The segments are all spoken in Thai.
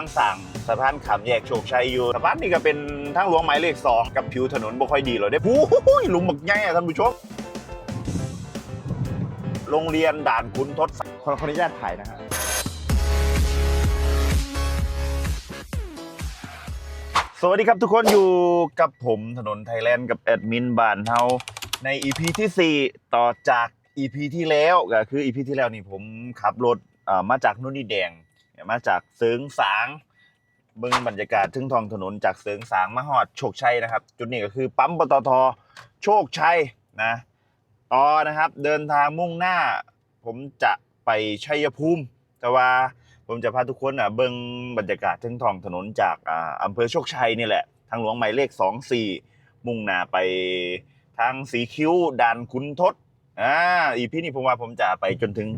ทางสั่งสะพานขามแยกโชคชัยอยู่สะพานนี่ก็เป็นทางหลวงหมายเลขสองกับผิวถนนบ่ค่อยดีเลยได้ผู้ยหลุมบักใหญ่อะท่านผู้ชมโรงเรียนด่านขุนทศขอขออนุญาตถ่ายนะครับสวัสดีครับทุกคนอยู่กับผมถนนไทยแลนด์กับแอดมินบ้านเฮาใน EP ที่ 4 ต่อจาก EP ที่แล้วก็คือ EP ที่แล้วนี่ผมขับรถเอ่อมาจากนุ่นนี่แดง มาจากเสริงสางเบิ่งบรรยากาศทึ่งทองถนนจากเสริงสางมาฮอดโชคชัยนะครับ จุดนี้ก็คือปั๊มปตทโชคชัยนะต่อนะครับ เดินทางมุ่งหน้า ผมจะไปชัยภูมิ แต่ว่าผมจะพาทุกคนอะเบิ่งบรรยากาศทึ่งทองถนนจากอ่าอำเภอโชคชัยนี่แหละ ทางหลวงหมายเลข 24 มุ่งหน้าไปทางสีคิ้วด่านขุนทศอ่าอีพีนี้ผมว่าผมจะไปจนถึง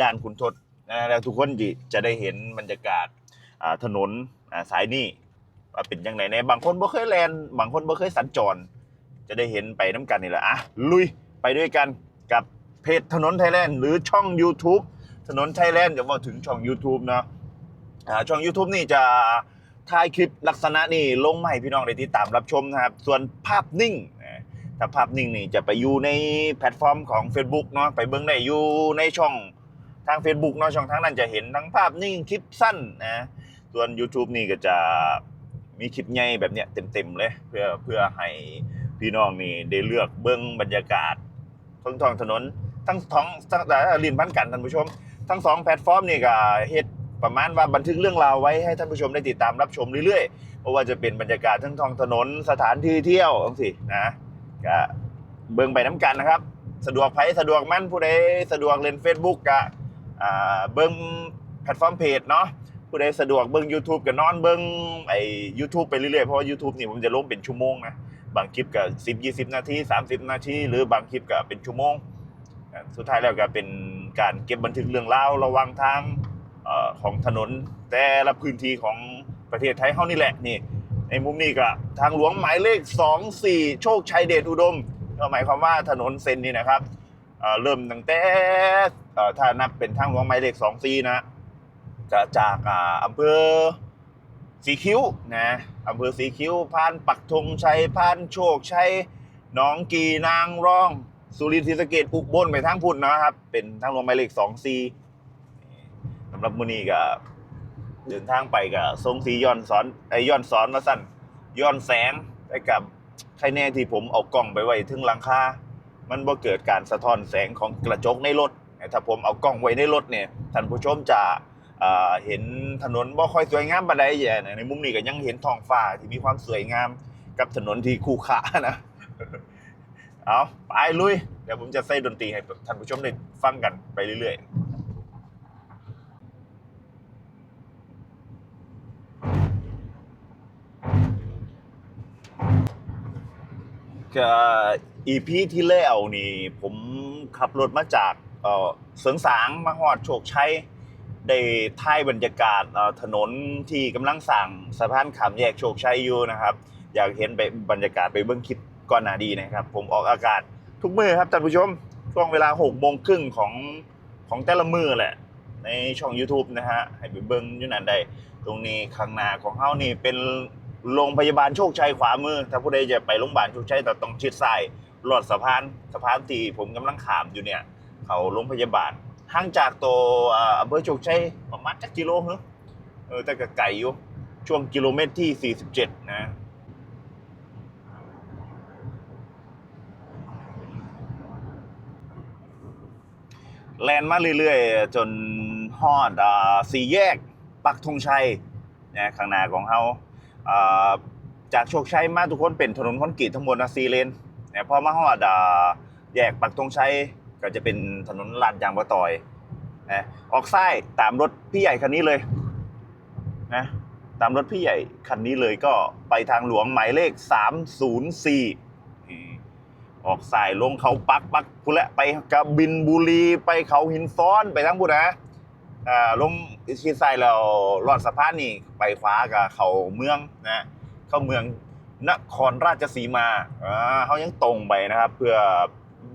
ด่านขุนทศ นะแล้วทุกคนจะได้เห็นบรรยากาศถนนสายนี้เป็นยังไงในบางคนบ่เคยแลนบางคนบ่เคยสัญจร จะได้เห็นไปน้ำกันนี่แหละอะลุยไปด้วยกันกับเพจถนนไทยแลนด์หรือช่อง YouTube ถนนไทยแลนด์จะว่าถึงช่อง YouTube เนาะช่อง YouTube นี่จะถ่ายคลิปลักษณะนี่ลงให้พี่น้องได้ติดตามรับชมนะครับ ส่วนภาพนิ่งนะถ้าภาพนิ่งนี่จะไปอยู่ในแพลตฟอร์มของ Facebook เนาะไปเบิ่งได้อยู่ในช่อง ทาง Facebook เนาะช่องทางนั้นจะเห็นทั้งภาพนิ่งคลิปสั้นนะส่วน YouTube นี่ก็จะมีคลิปใหญ่แบบเนี้ยเต็มๆเลย เพื่อเพื่อให้พี่น้องนี่ได้เลือกเบิ้งบรรยากาศท้องท้องถนนทั้งท้องทั้งแต่ลินพันกันท่านผู้ชม ทั้งสองแพลตฟอร์มนี่ก็เฮ็ดประมาณว่าบันทึกเรื่องราวไว้ให้ท่านผู้ชมได้ติดตามรับชมเรื่อยๆเพราะว่าจะเป็นบรรยากาศทั้งท้องถนนสถานที่เที่ยวจังซี่นะก็เบิ่งไปน้ำกันนะครับ สะดวกไผสะดวกมั่นผู้ใดสะดวกเล่น Facebook ก็อ่า เบิ้งแพลตฟอร์มเพจเนาะผู้ใดสะดวกเบิ้ง YouTube ก็นอนเบิ้งไอ้ YouTube ไปเรื่อยๆ เพราะว่า YouTube นี่ผมจะลงเป็นชั่วโมงนะ บางคลิปก็10 20นาที30นาทีหรือบางคลิปก็เป็นชั่วโมง สุดท้ายแล้วก็เป็นการเก็บบันทึกเรื่องราวระว่างทางอของถนนแต่ละพื้นที่ของประเทศไทยเฮานี่แหละนี่ในมุมนี้ก็ทางหลวงหมายเลข 24 โชคชัยเดชอุดม ก็หมายความว่าถนนเส้นนี้นะครับ เริ่มตั้งแต่ถ้านับเป็นทางหลวงหมายเลขสองซีนะจะจากอำเภอสีคิ้วนะอำเภอสีคิ้วผ่านปักธงชัยผ่านโชคชัยหนองกีนางรอง สุรินทร์ศรีสะเกดอุบลไปทางพุ่นนะครับ เป็นทางหลวงหมายเลขสองซีสำหรับมือนี้ก็เดินทางไปกับทรงสีย้อนสอนไอย้อนสอนมาสั้นย้อนแสงไปกับใครแน่ที่ผมเอากล้องไปไว้ถึงหลังคา มันบ่เกิดการสะท้อนแสงของกระจกในรถถ้าผมเอากล้องไว้ในรถเนี่ยท่านผู้ชมจะเห็นถนนบ่ค่อยสวยงามบันไดใหญ่ในมุมนี้ก็ยังเห็นท้องฟ้าที่มีความสวยงามกับถนนที่คู่ขานะเอาไปลุย เดี๋ยวผมจะใส่ดนตรีให้ท่านผู้ชมได้ฟังกันไปเรื่อยๆ อีพีที่แล้วนี่ผมขับรถมาจากเอ่อเสริงสางมาฮอดโชคชัยได้ถ่ายบรรยากาศถนนที่กำลังสั่งสะพานขามแยกโชคชัยอยู่นะครับ อยากเห็นไปบรรยากาศไปเบื้องคลิปก่อนหน้าดีนะครับ ผมออกอากาศทุกมือครับท่านผู้ชมช่วงเวลา6โมงครึ่งของของแต่ละมือแหละ ในช่อง YouTube นะฮะให้ไปเบิ้งอยู่นั่นได้ ตรงนี้ข้างหน้าของเฮานี่เป็น โรงพยาบาลโชคชัยขวามือ ถ้าผู้ใดจะไปโรงพยาบาลโชคชัยแต่ต้องชิดซ้ายลอดสะพานสะพานที่ผมกำลังขามอยู่เนี่ย เขาโรงพยาบาลห่างจากตัวอ่ออำเภอโชคชัยประมาณจักกิโลเหรอเออแต่ก็ไกลอยู่ช่วงกิโลเมตรที่ 47 นะ แลนมาเรื่อยๆ จนฮอดอสี่แยก ปักธงชัยนะข้างหน้าของเขา จากโชคชัยมาทุกคนเป็นถนนคอนกรีตทั้งหมดนะซีเลนนะพอมาฮอดอ่าแยกปักธงชัยก็จะเป็นถนนลาดยางมะตอยนะออกซ้ายตามรถพี่ใหญ่คันนี้เลยนะตามรถพี่ใหญ่คันนี้เลยก็ไปทางหลวงหมายเลข 304 ออกสายลงเขาปักปักพูนแหละไปกระบินบุรีไปเขาหินซ้อนไปทั้งพูนนะ อ่าลงชิดซ้ายแล้วลอดสะพานนี่ไปขวากับเขาเมืองนะเข้าเมืองนครราชสีมาอ่าเขายังตรงไปนะครับ เพื่อ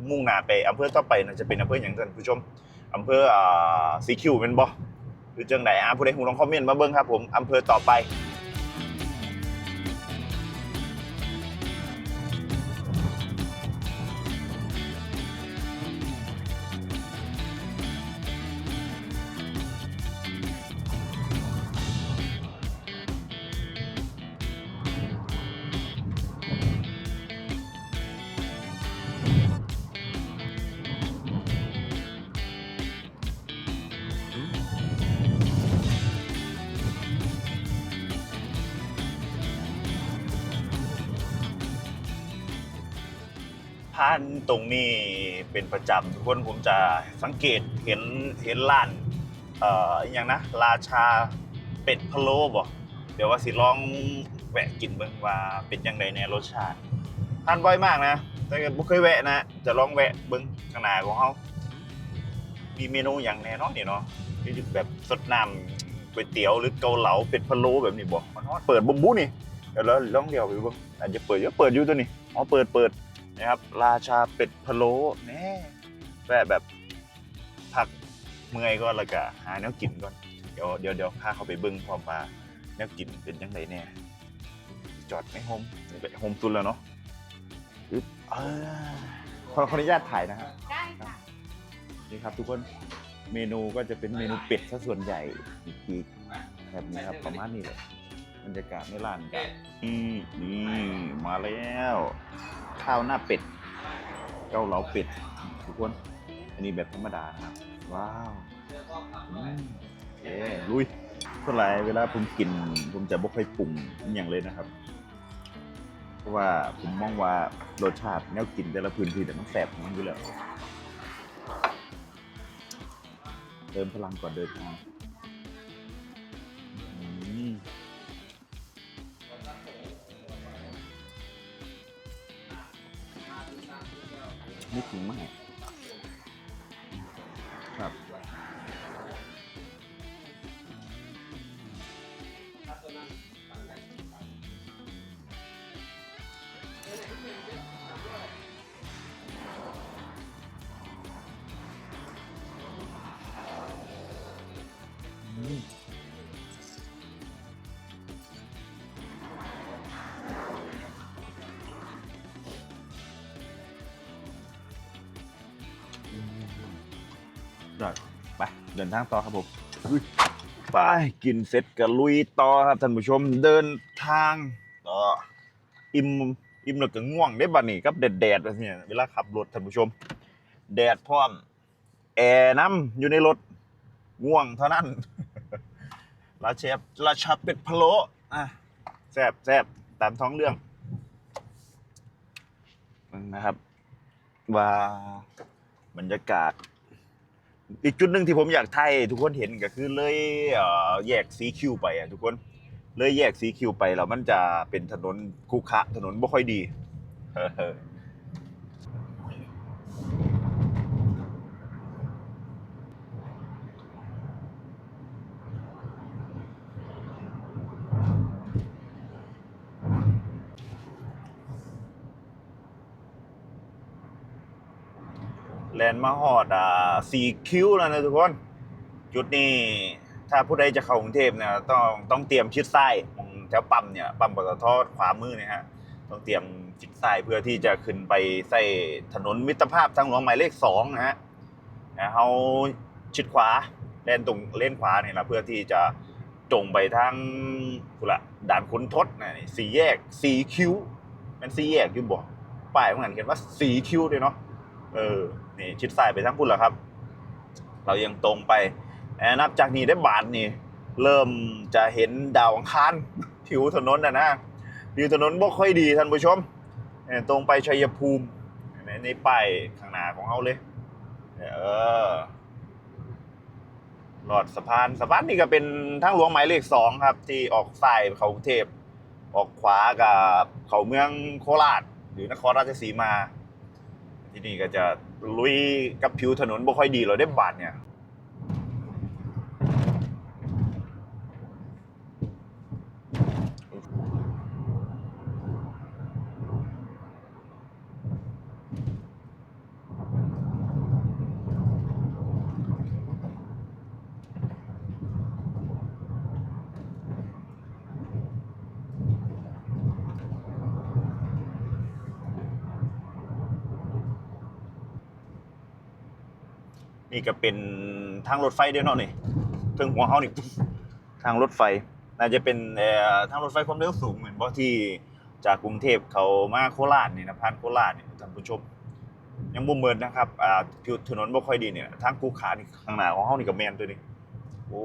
มุ่งหน้าไปอำเภอต่อไปนะจะเป็นอำเภออย่างท่านผู้ชมอำเภออ่าสีคิวเป็นบ่หรือจังไหนอะผู้ใดหูลองคอมเมนต์มาเบิ่งครับผมอำเภอต่อไป ผ่านตรงนี้เป็นประจำทุกคนผมจะสังเกตเห็นเห็นร้านเอ่ออหย่างนะ ราชาเป็ดพะโล้บ่เดี๋ยวว่าสิลองแวะกินเบิ่งว่าเป็นยังไงในรสชาติทานบ่อยมากนะแต่ก็บ่เคยแวะนะ จะลองแวะเบิ่งข้างหน้าของเฮามีเมนูอย่างแน่นอนนี่เนาะที่แบบสดน้ำก๋วยเตี๋ยวหรือเกาเหลาเป็ดพะโล้แบบนี้บ่มันฮอดเปิดบ่บูนี่เดี๋ยวเราลองเดียวไปเบิ่งอาจจะเปิดอยู่เปิดอยู่ตัวนี้อ๋อเปิดเปิด นะครับ ราชาเป็ดพะโล้แน่แวะแบบพักเมื่อยก็แล้วก็หาแนวกินก่อน เดี๋ยวเดี๋ยวเดี๋ยวพาเขาไปเบิ้งพร้อมมาแนวกินเป็นยังไงแน่จอดไม่โฮมนี่ไปโฮมซุนแล้วเนาะอึ๊บอ่าขอขออนุญาตถ่ายนะฮะได้ค่ะนี่ครับทุกคนเมนูก็จะเป็นเมนูเป็ดซะส่วนใหญ่อีกๆแบบนี้ครับประมาณนี้เลยบรรยากาศในร้านกันนี่นี่มาแล้ว ข้าวหน้าเป็ด เกาเหลาเป็ด ทุกคน อันนี้แบบธรรมดานะครับ ว้าวเอ้ลุยเท่าไหร่เวลาผมกิน ผมจะบ่ค่อยปรุงอย่างเลยนะครับ เพราะว่าผมมองว่ารสชาติแนวกินแต่ละพื้นที่แต่มันแสบมันอยู่แล้ว เติมพลังก่อนเดินทาง ไม่ถึงม เดินทางต่อครับผมอุ๊ยไปกินเสร็จก็ลุยต่อครับท่านผู้ชมเดินทางต่ออิ่มอิ่มแล้วก็ง่วงได้บัดนี้ครับแดดแดดแบบนี้เวลาขับรถท่านผู้ชม แดดพร้อมแอร์น้ำอยู่ในรถง่วงเท่านั้นราเชฟราชาเป็ดพะโล้อะแซบแซบตามท้องเรื่องนะครับ ว่าบรรยากาศ อีกจุดหนึ่งที่ผมอยากไทยทุกคนเห็นก็คือเลยแยกสีคิวไปอะทุกคนเลยแยกสีคิวไปแล้วมันจะเป็นถนนคุขระถนนไม่ค่อยดี ลนด์มาฮอดอ่าสี่คิวแล้วนะทุกคน จุดนี้ถ้าผู้ใดจะเข้ากรุงเทพเนี่ยต้องต้องเตรียมชิดซ้ายตรงแถวปั๊มเนี่ยปั๊มปตทขวามือเนี่ยฮะต้องเตรียมชิดซ้ายเพื่อที่จะขึ้นไปใส่ถนนมิตรภาพทางหลวงหมายเลขสองนะฮะเขาชิดขวาเลนตรงเลนขวาเนี่ยนะเพื่อที่จะตรงไปทางกุละด่านขุนทดนะนี่สี่แยกสี่คิวเป็นสี่แยกอยู่บ่ป้ายของมันเขียนว่าสี่คิวด้วยเนาะ เออ นี่ชิดซ้ายไปทางพุ่นแล้วครับ เรายังตรงไปแอนับจากนี้ได้บาทนี่ เริ่มจะเห็นดาวอังคารผิวถนนนะนะผิวถนนบ่ค่อยดีท่านผู้ชมเออตรงไปชัยภูมิในป้ายข้างหน้าของเขาเลย เออหลอดสะพานสะพานนี่ก็เป็นทางหลวงหมายเลขสองครับ ที่ออกซ้ายเขาเทพ ออกขวากับเขาเมืองโคราช หรือนครราชสีมา ที่นี่ก็จะลุยกับผิวถนนบ่ค่อยดีเราได้บาดเนี่ย นี่ก็เป็นทางรถไฟเด้อเนาะนี่ถึงหัวเฮานี่ทางรถไฟ น่าจะเป็นเอ่อทางรถไฟความเร็วสูงเหมือนบ่ที่จากกรุงเทพเขามาโคราชนี่นะผ่านโคราชนี่ท่านผู้ชมยังบ่เมือนนะครับอ่าผิวถนนบ่ค่อยดีเนี่ยทางกูขานี่ข้างหน้าของเฮานี่ก็แม่นตัวนี้โอ้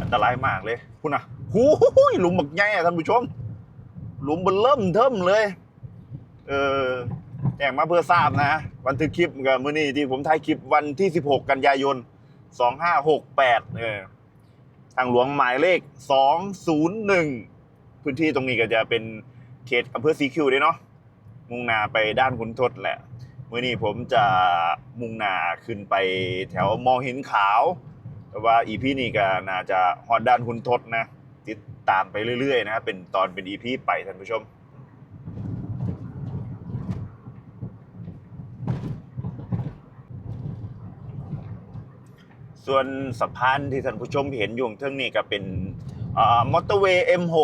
อันตรายมากเลยพุ่นะหูยหลุมบักใหญ่ท่านผู้ชม หลุมเบิ่เริ่มเทิมเลย เออ แจ้งมาเพื่อทราบนะบันทึกคลิปกับมื้อนี้ที่ผมถ่ายคลิปวันที่ 16 กันยายน 2568เออทางหลวงหมายเลข 201 พื้นที่ตรงนี้ก็จะเป็นเขตอำเภอสีคิวด้วยเนาะมุ่งหน้าไปด้านขุนทดแหละมื้อนี้ผมจะมุ่งหน้าขึ้นไปแถวมองห็นขาว แต่ว่าอีพีนี้ก็น่าจะฮอดด้านขุนทดนะ ติดตามไปเรื่อยๆนะครับเป็นตอนเป็นอีพีไปท่านผู้ชม ส่วนสะพานที่ท่านผู้ชมเห็นอยู่ข้งเทิงนี่ก็เป็นมอเตอร์เวย์ M6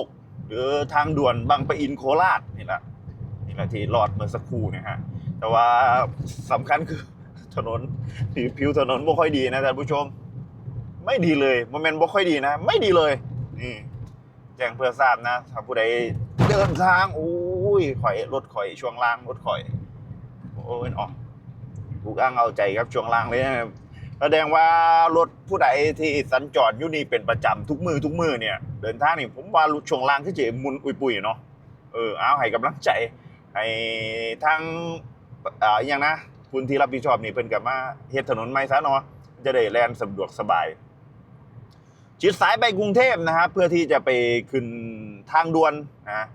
หรือทางด่วนบางปะอินโคราชนี่แหละนี่แหละที่รอดเมื่อสักครู่นะฮะแต่ว่าสำคัญคือถนนผิวถนนไม่ค่อยดีนะท่านผู้ชม ไม่ดีเลยโมเมนต์บ่ค่อยดีนะ ไม่ดีเลยนี่แจ้งเพื่อทราบนะถ้าผู้ใดเดินทางโอ้ยข่อยรถข่อยช่วงล่างรถข่อยโอ้ยอ๋อถูกอ้างเอาใจครับช่วงล่างเลยนะ แสดงว่ารถผู้ใดที่สัญจรอยู่นี่เป็นประจำทุกมือทุกมือเนี่ย เดินทางนี่ผมว่าช่วงล่างคือจะมุนอุยปุยเนาะเออเอาให้กำลังใจให้ทางอ่าอหย่างนะคุณที่รับผิดชอบนี่เพิ่นกับมาเฮ็ดถนนใหม่ซะเนาะจะได้แลนสะดวกสบาย ชิดสายไปกรุงเทพนะครับเพื่อที่จะไปขึ้นทางด่วนนะ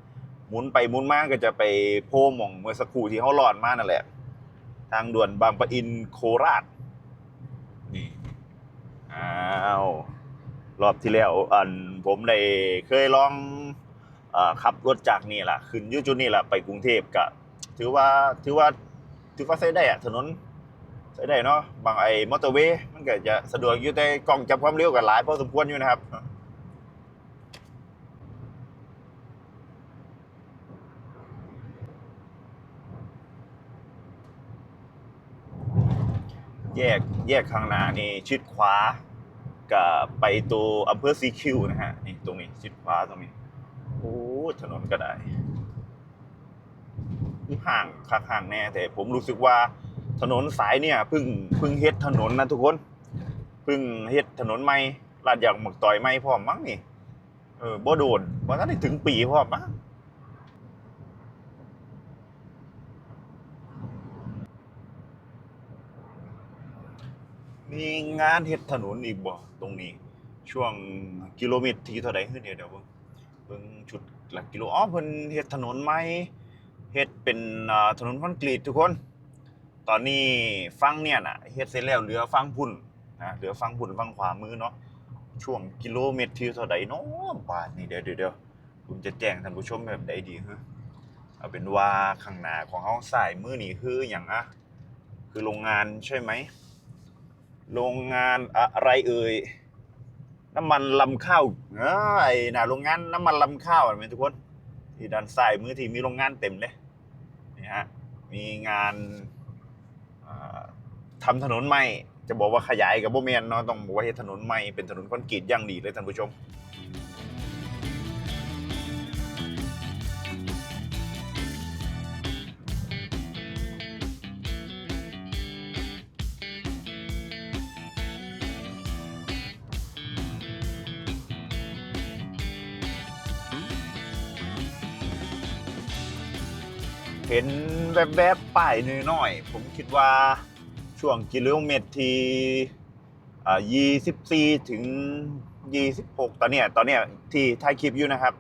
หมุนไปหมุนมาก็จะไปโพหมองเมื่อสักครู่ที่เขาหลอดมานั่นแหละ ทางด่วนบางปะอินโคราช อ้าวรอบที่แล้วอันผมได้เคยลองอขับรถจากนี่แหละขึ้นยุจุดนี่แหละไปกรุงเทพก็ถือว่าถือว่าถือว่าใช้ได้อะถนนใช้ได้เนาะบางไอ้มอเตอร์เวย์มันก็จะสะดวกอยู่แต่กล้องจับความเร็วก็หลายพอสมควรอยู่นะครับแยกแยกข้างหน้านี่ชิดขวา กับไปตัวอำเภอซีคิวนะฮะนี่ตรงนี้ชิดขวาตรงนี้โอ้ถนนก็ได้ห่างคักห่างแน่แต่ผมรู้สึกว่าถนนสายเนี่ยเพิ่งเพิ่งเฮ็ดถนนนะทุกคนเพิ่งเฮ็ดถนนใหม่ลาดยางหมักต่อยใหม่พร้อมมั้งนี่เออบ่โดนบ่ทันได้ถึงปีพร้อมมั้ง มีงานเฮ็ดถนนอีกบ่ตรงนี้ ช่วงกิโลเมตรที่เท่าใดขึ้นเดี๋ยวเดี๋ยวเบิ่งเบิ่งชุดหลักกิโลอ๋อเพิ่นเฮ็ดถนนใหม่เฮ็ดเป็นถนนคอนกรีตทุกคน ตอนนี้ฟังเนี่ยนะเฮ็ดเสร็จแล้วเหลือฟังพุ่นนะเหลือฟังพุ่นฟังขวามือเนาะช่วงกิโลเมตรที่เท่าใดเนาะบาทนี่เดี๋ยวเดี๋ยวผมจะแจ้งท่านผู้ชมแบบใดดีฮะเอาเป็นว่าข้างหน้าของเฮาซ้ายมือนี่คืออย่างอะคือโรงงานใช่ไหม โรงงานอะไรเอ่ยน้ำมันลำข้าวเอ้น่ะโรงงานน้ำมันลำข้าวเห็นไหมทุกคนที่ด้านซ้ายมือที่มีโรงงานเต็มเลยนี่ฮะมีงานทำทำถนนใหม่ จะบอกว่าขยายกับโบเมนเนาะต้องบอกว่าถนนใหม่เป็นถนนคอนกรีตย่างดีเลยท่านผู้ชม ห็นแวบๆป้ายน้อยๆผมคิดว่าช่วงกิโลเมตรที่อ่า24ถึง26ตอนเนี้ยตอนเนี้ยที่ถ่ายคลิปอยู่นะครับ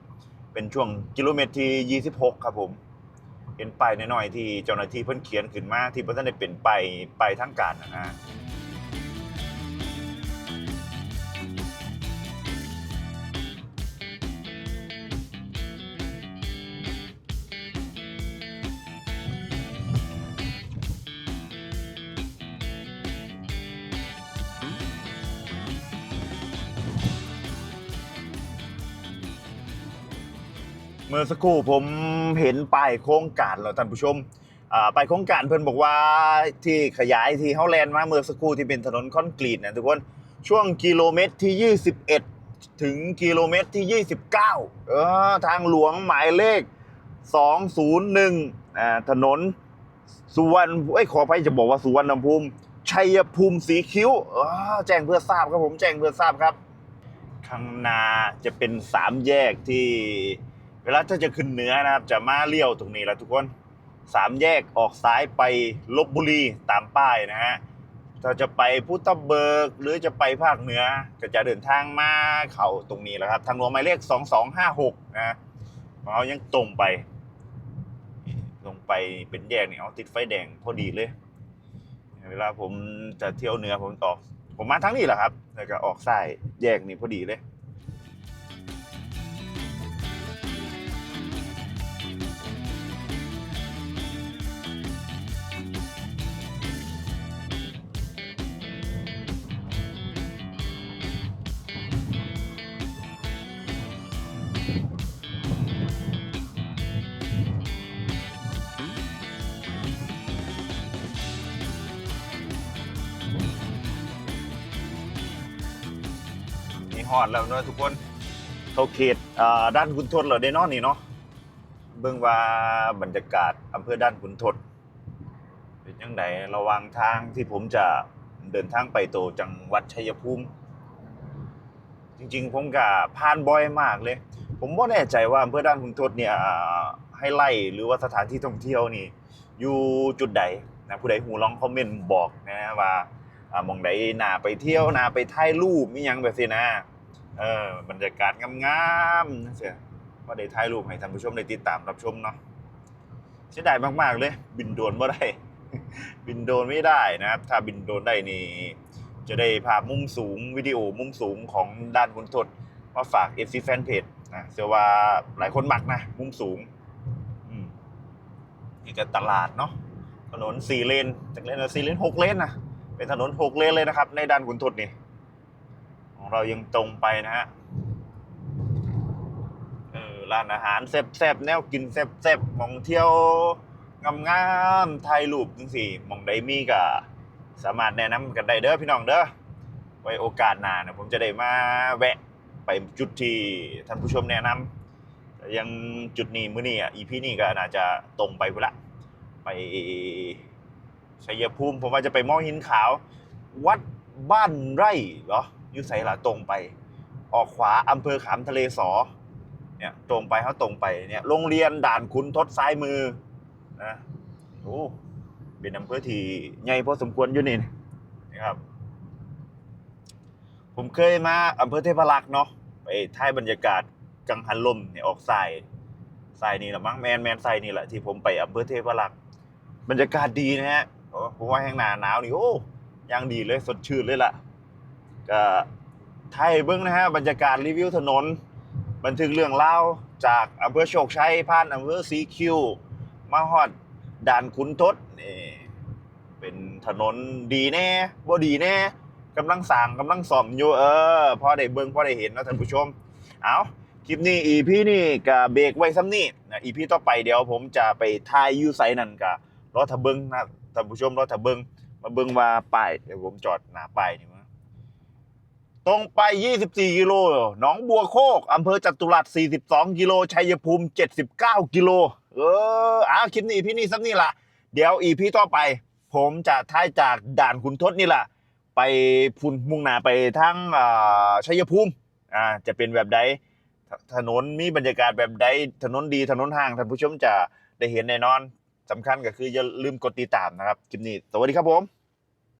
เป็นช่วงกิโลเมตรที่26ครับผมเป็นป้ายน้อยๆที่เจ้าหน้าที่เพิ่นเขียนขึ้นมาที่เพิ่นได้เป็นป้ายป้ายทางการนะฮะ มื่อสักครู่ผมเห็นป้ายโครงการแล้วท่านผู้ชมอ่าไปโครงการเพิ่นบอกว่าที่ขยายที่เฮาแลนด์มาเมื่อสักครู่ที่เป็นถนนคอนกรีตนะทุกคนช่วงกิโลเมตรที่ 21 ถึงกิโลเมตรที่ 29เออทางหลวงหมายเลข 201อ่าถนนสุวรรณเอ้ยขอไปจะบอกว่าสุวรรณภูมิชัยภูมิสีคิ้วออแจ้งเพื่อทราบครับผมแจ้งเพื่อทราบครับ ข้างหน้าจะเป็นสามแยกที่ เวลาถ้าจะขึ้นเหนือนะครับ จะมาเลี้ยวตรงนี้แหล้วทุกคนสามแยกออกซ้ายไปลบบุรีตามป้ายนะฮะถ้าจะไปพุทธเบิกหรือจะไปภาคเหนือก็จะเดินทางมาเขาตรงนี้แหละครับ ทางหลวงหมายเลขสองสองห้าหกนะเรายังตรงไป ตรงไปเป็นแยกนี่เอาติดไฟแดงพอดีเลย เวลาผมจะเที่ยวเหนือผมออก ผมมาทั้งนี้แหละครับ แล้วก็ออกซ้ายแยกนี่พอดีเลย ฮอดแล้วเนอะทุกคนเขาเขตอ่าด้านคุณทศเหรอเดนอนนี่เนาะเบิ่งว่าบรรยากาศอำเภอด้านคุณทศเป็นยังไงระว่างทางที่ผมจะเดินทางไปโตจังหวัดชัยภูมิ จริงๆ ผมก็ผ่านบ่อยมากเลย ผมบ่แน่ใจว่าอำเภอด้านคุณทศเนี่ยให้ไล่หรือว่าสถานที่ท่องเที่ยวนี่ อยู่จุดใดนะผู้ใดหูลองคอมเมนต์บอกนะว่ามองใดนาไปเที่ยวนาไปถ่ายรูปมียังแบบนี้นะ เออบรรยากาศงามๆนะเสียว่าได้ถ่ายรูปให้ท่านผู้ชมได้ติดตามรับชมเนาะเสียดายมากๆเลย บินโดรนบ่ได้ บินโดนไม่ได้นะครับ ถ้าบินโดนได้นี่จะได้ภาพมุมสูงวิดีโอมุมสูงของด้านคุณทศมาฝาก FC Fanpage นะเชื่อว่าหลายคนมักนะ มุมสูงอืมนี่ก็ตลาดเนาะถนนสี่เลนจากเลนละสี่เลนหกเลนนะเป็นถนนหกเลนเลยนะครับ ในด้านขุนทดนี่ ของเรายังตรงไปนะฮะเออร้านอาหารแซ่บๆแนวกินแซ่บๆมองเที่ยวงามๆถ่ายรูปจังสี่มองได้มีก็สามารถแนะนำกันได้เด้อพี่น้องเด้อไว้โอกาสหน้านะผมจะได้มาแวะไปจุดที่ท่านผู้ชมแนะนำยังจุดนี้มื้อนี้อะอีพีนี้ก็น่าจะตรงไปพุ่นละไปชัยภูมิผมว่าจะไปมอหินขาว วัดบ้านไร่เหรอ ยู่ไสล่ะตรงไป ออกขวาอำเภอขามทะเลสอเนี่ยตรงไปเขาตรงไปเนี่ยโรงเรียนด่านขุนทดซ้ายมือนะโอ้เป็นอำเภอที่ใหญ่พอสมควรอยู่นี่นะครับ ผมเคยมาอำเภอเทพรักษ์เนาะไปถ่ายบรรยากาศกังหันลมเนี่ยออกสายสายนี่แหละมั้งแมนแมนสายนี่แหละที่ผมไปอำเภอเทพรักษ์บรรยากาศดีนะฮะผมว่าแห้งหนาหนาวนี่โอ้ยังดีเลยสดชื่นเลยล่ะ ก็ไทยเบิ้องนะฮะบรรยากาศรีวิวถนน บันทึกเรื่องเล่าจากอำเภอโชคชัยผ่านอำเภอสีคิวมาฮอดด่านขุนทดนี่เป็นถนนดีแน่บ่ดีแน่กำลังสร้างกำลังซ่อมอยู่เออพอได้เบิ่งพอได้เห็นนะท่านผู้ชม เอาคลิปนี้ EP นี่ก็เบรกไว้ซ้ำนี่นะ EP ต่อไปเดี๋ยวผมจะไปทายยูไซนั่นกะรถทะเบิงนะท่านผู้ชมรถทะเบิงมาเบิงว่าป้ายเดี๋ยวผมจอดหน้าป้ายนี่ ตรงไป 24 กิโล หนองบัวโคก อำเภอจตุรัส 42 กิโล ชัยภูมิ 79 กิโล เอออะคลิปนี้พี่นี่สักนี่ละเดี๋ยวอีพี่ต่อไป ผมจะท้ายจากด่านขุนทดนี่แหละ ไปพุ่นมุ่งหน้าไปทั้งอ่าชัยภูมิ อ่า จะเป็นแบบใดถถนนมีบรรยากาศแบบใด ถนนดี ถนนห่าง ท่านผู้ชมจะได้เห็นแน่นอนสำคัญก็คืออย่าลืมกดติดตามนะครับ คลิปนี้ สวัสดีครับผม